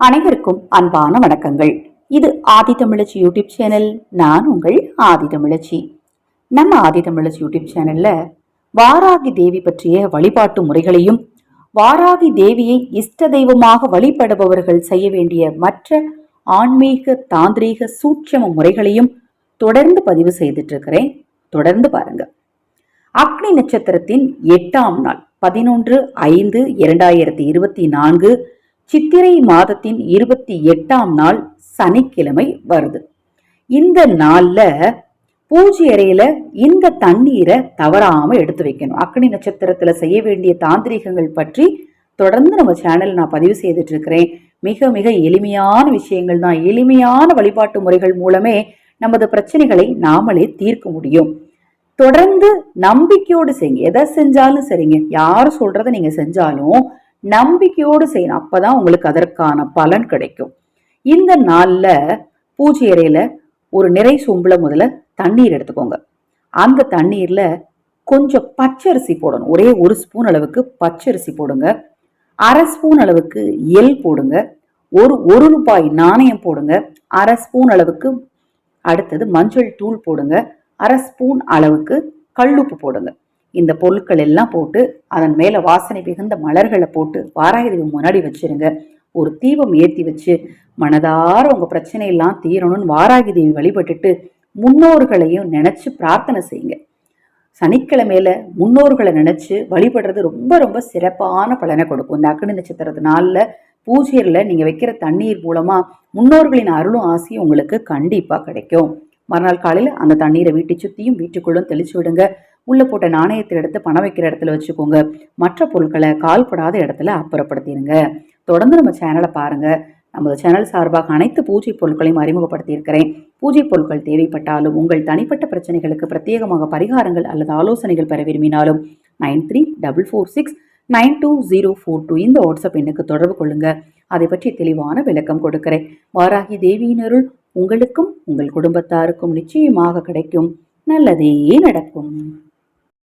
அனைவருக்கும் அன்பான வணக்கங்கள். இது ஆதி தமிழச்சி யூடியூப் சேனல். நான் உங்கள் ஆதி தமிழச்சி. நம்ம ஆதி தமிழச்சி யூடியூப் சேனல்ல வாராகி தேவி பற்றிய வழிபாட்டு முறைகளையும் வாராகி தேவியை இஷ்ட தெய்வமாக வழிபடுபவர்கள் செய்ய வேண்டிய மற்ற ஆன்மீக தாந்திரீக சூட்சம முறைகளையும் தொடர்ந்து பதிவு செய்துட்டு இருக்கிறேன் தொடர்ந்து பாருங்க. அக்னி நட்சத்திரத்தின் எட்டாம் நாள் பதினொன்று ஐந்து இரண்டாயிரத்தி இருபத்தி நான்கு சித்திரை மாதத்தின் இருபத்தி எட்டாம் நாள் சனிக்கிழமை வருது. இந்த நாள்ல பூஜை அறையில இந்த தண்ணீரை தவறாம எடுத்து வைக்கணும். அக்னி நட்சத்திரத்துல செய்ய வேண்டிய தாந்திரிகங்கள் பற்றி தொடர்ந்து நம்ம சேனல் நான் பதிவு செய்துட்டு இருக்கிறேன் மிக மிக எளிமையான விஷயங்கள் தான். எளிமையான வழிபாட்டு முறைகள் மூலமே நமது பிரச்சனைகளை நாமளே தீர்க்க முடியும். தொடர்ந்து நம்பிக்கையோடு செய்யுங்க. எதை செஞ்சாலும் சரிங்க. யார் சொல்றதை நீங்க செஞ்சாலும் நம்பிக்கையோடு செய்யணும். அப்பதான் உங்களுக்கு அதற்கான பலன் கிடைக்கும். இந்த நாளில் பூஜை அறையில் ஒரு நிறை சொம்புல முதல்ல தண்ணீர் எடுத்துக்கோங்க. அந்த தண்ணீரில் கொஞ்சம் பச்சரிசி போடணும். ஒரே ஒரு ஸ்பூன் அளவுக்கு பச்சரிசி போடுங்க. அரை ஸ்பூன் அளவுக்கு எள் போடுங்க. ஒரு ஒரு ரூபாய் நாணயம் போடுங்க. அரை ஸ்பூன் அளவுக்கு அடுத்தது மஞ்சள் தூள் போடுங்க. அரை ஸ்பூன் அளவுக்கு கல்லுப்பு போடுங்க. இந்த பொருட்கள் எல்லாம் போட்டு அதன் மேல வாசனை மிகுந்த மலர்களை போட்டு வாராகி தேவி முன்னாடி வச்சிருங்க. ஒரு தீபம் ஏற்றி வச்சு மனதார உங்க பிரச்சனை எல்லாம் தீரணும்னு வாராகி தேவி வழிபட்டுட்டு முன்னோர்களையும் நினைச்சு பிரார்த்தனை செய்யுங்க. சனிக்கிழமையில முன்னோர்களை நினைச்சு வழிபடுறது ரொம்ப ரொம்ப சிறப்பான பலனை கொடுக்கும். இந்த அக்னி நட்சத்திரத்து நாளில் பூஜையில் நீங்கள் வைக்கிற தண்ணீர் மூலமாக முன்னோர்களின் அருளும் ஆசையும் உங்களுக்கு கண்டிப்பாக கிடைக்கும். மறுநாள் காலையில் அந்த தண்ணீரை வீட்டை சுற்றியும் வீட்டுக்குள்ளும் தெளிச்சு விடுங்க. உள்ளே போட்ட நாணயத்தை எடுத்து பணம் வைக்கிற இடத்துல வச்சுக்கோங்க. மற்ற பொருட்களை கால்படாத இடத்துல அப்புறப்படுத்திடுங்க தொடர்ந்து நம்ம சேனலை பாருங்கள் நமது சேனல் சார்பாக அனைத்து பூஜை பொருட்களையும் அறிமுகப்படுத்தியிருக்கிறேன். பூஜை பொருட்கள் தேவைப்பட்டாலும் உங்கள் தனிப்பட்ட பிரச்சனைகளுக்கு பிரத்யேகமாக பரிகாரங்கள் அல்லது ஆலோசனைகள் பெற விரும்பினாலும் nine three double four six nine two zero four two இந்த வாட்ஸ்அப் எண்ணுக்கு தொடர்பு கொள்ளுங்க. அதை பற்றி தெளிவான விளக்கம் கொடுக்கிறேன். வாராகி தேவியினருள் உங்களுக்கும் உங்கள் குடும்பத்தாருக்கும் நிச்சயமாக கிடைக்கும். நல்லதே நடக்கும்.